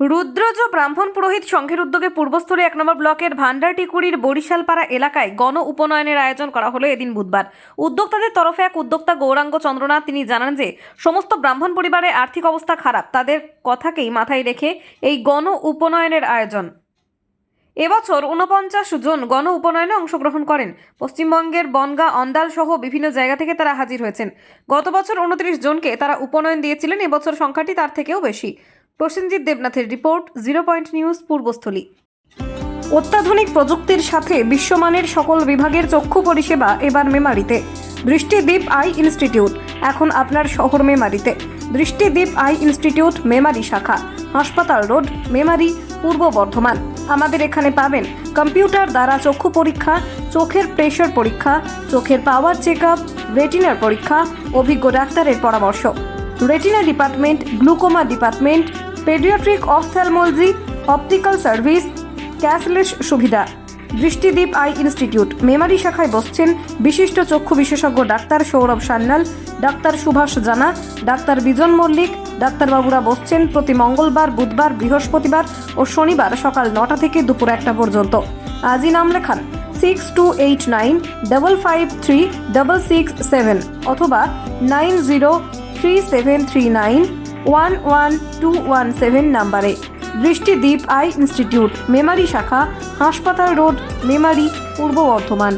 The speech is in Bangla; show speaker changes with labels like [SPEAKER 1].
[SPEAKER 1] রুদ্রজ ব্রাহ্মণ পুরোহিত সংঘের উদ্যোগে পূর্বস্থলী এক নম্বর ব্লকের ভান্ডারটিকুড়ির বরিশালপাড়া এলাকায় গণ উপনয়নের আয়োজন করা হলো এদিন বুধবার। উদ্যোক্তাদের তরফে এক উদ্যোক্তা গৌরাঙ্গ চন্দ্রনাথ, তিনি জানান যে, সমস্ত ব্রাহ্মণ পরিবারের আর্থিক অবস্থা খারাপ, তাদের কথাকেই মাথায় রেখে এই গণ উপনয়নের আয়োজন। এবছর ঊনপঞ্চাশ জন গণ উপনয়নে অংশগ্রহণ করেন। পশ্চিমবঙ্গের বনগা, অন্দাল সহ বিভিন্ন জায়গা থেকে তারা হাজির হয়েছেন। গত বছর উনত্রিশ জনকে তারা উপনয়ন দিয়েছিলেন, এবছর সংখ্যাটি তার থেকেও বেশি। Prasenjit দেবনাথের report, zero point news, Purbasthali. অত্যাধুনিক প্রযুক্তির সাথে বিশ্বমানের সকল বিভাগের চক্ষু পরিষেবা এবার মেমারিতে। দৃষ্টিদ্বীপ আই ইনস্টিটিউট, এখন আপনার শহর মেমারিতে। দৃষ্টিদ্বীপ আই ইনস্টিটিউট, মেমারি শাখা। হাসপাতাল রোড, মেমারি, পূর্ব বর্ধমান। আমাদের এখানে পাবেন কম্পিউটার দ্বারা চক্ষু পরীক্ষা, চোখের প্রেশার পরীক্ষা, চোখের পাওয়ার চেক আপ রেটিনার পরীক্ষা, অভিজ্ঞ ডাক্তারের পরামর্শ। Retina department glaucoma department paediatric ophthalmology optical service cashless সুবিধা দৃষ্টিদীপ আই ইনস্টিটিউট মেমারি শাখায় বসছেন বিশিষ্ট চক্ষু বিশেষজ্ঞ doctor Sourav Sanyal doctor Subhash Jana doctor Bijan Mallick ডাক্তারবাবুরা বসছেন প্রতি মঙ্গলবার, বুধবার, বৃহস্পতিবার ও শনিবার সকাল নটা থেকে দুপুর একটা পর্যন্ত। আজই নাম লেখান six two eight nine double five three double six seven অথবা nine zero three seven three nine one one two one seven নাম্বারে দৃষ্টিদীপ আই ইনস্টিটিউট, মেমারি শাখা, হাসপাতাল রোড, মেমারি, পূর্ব বর্ধমান।